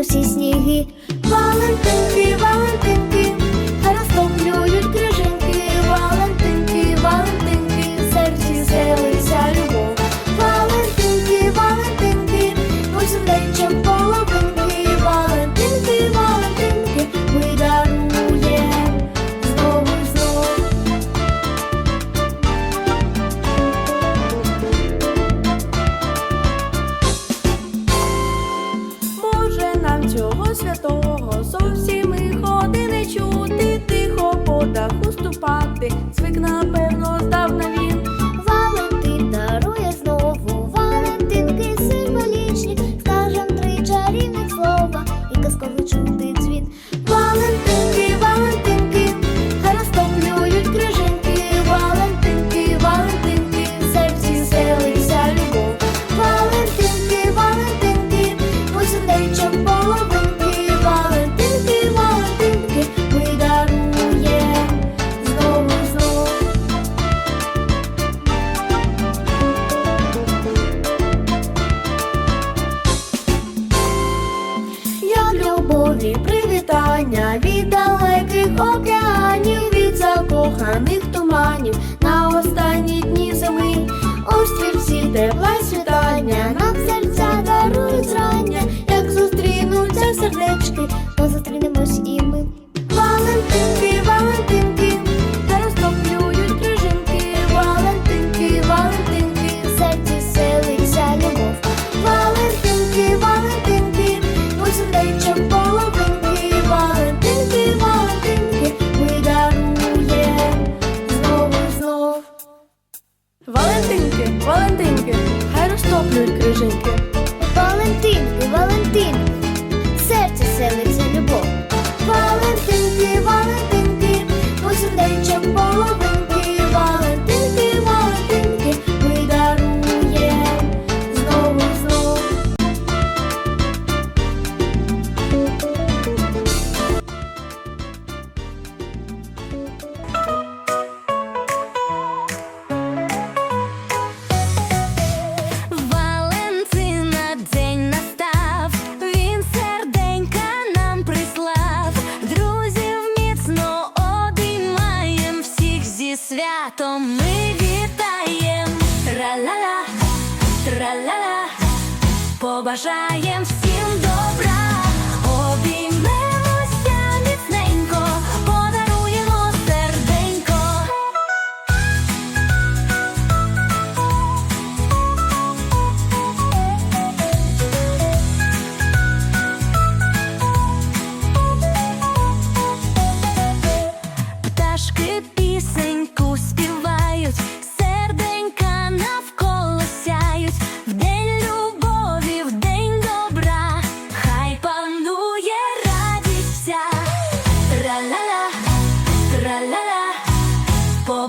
усі сніги. Валентинки, Валентинки. напевно. Валентин дарує знову, Валентинки символічні, скажем три чарівних слова і казково дзвін. Валентинки, Валентинки, розтоплюють крижинки, Валентинки, Валентинки, в серці селиться любов. Валентинки, Валентинки, усюдечок. I'm not a saint. denken. Her er stopper святом ми вітаєм, Тра-ла-ла, тра-ла-ла, побажаєм всім добра.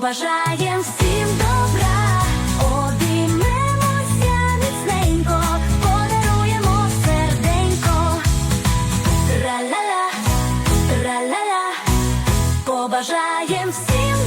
Бажаєм всім добра, обіймемося міцненько, подаруємо серденько, траляля, траляля, побажаєм всім.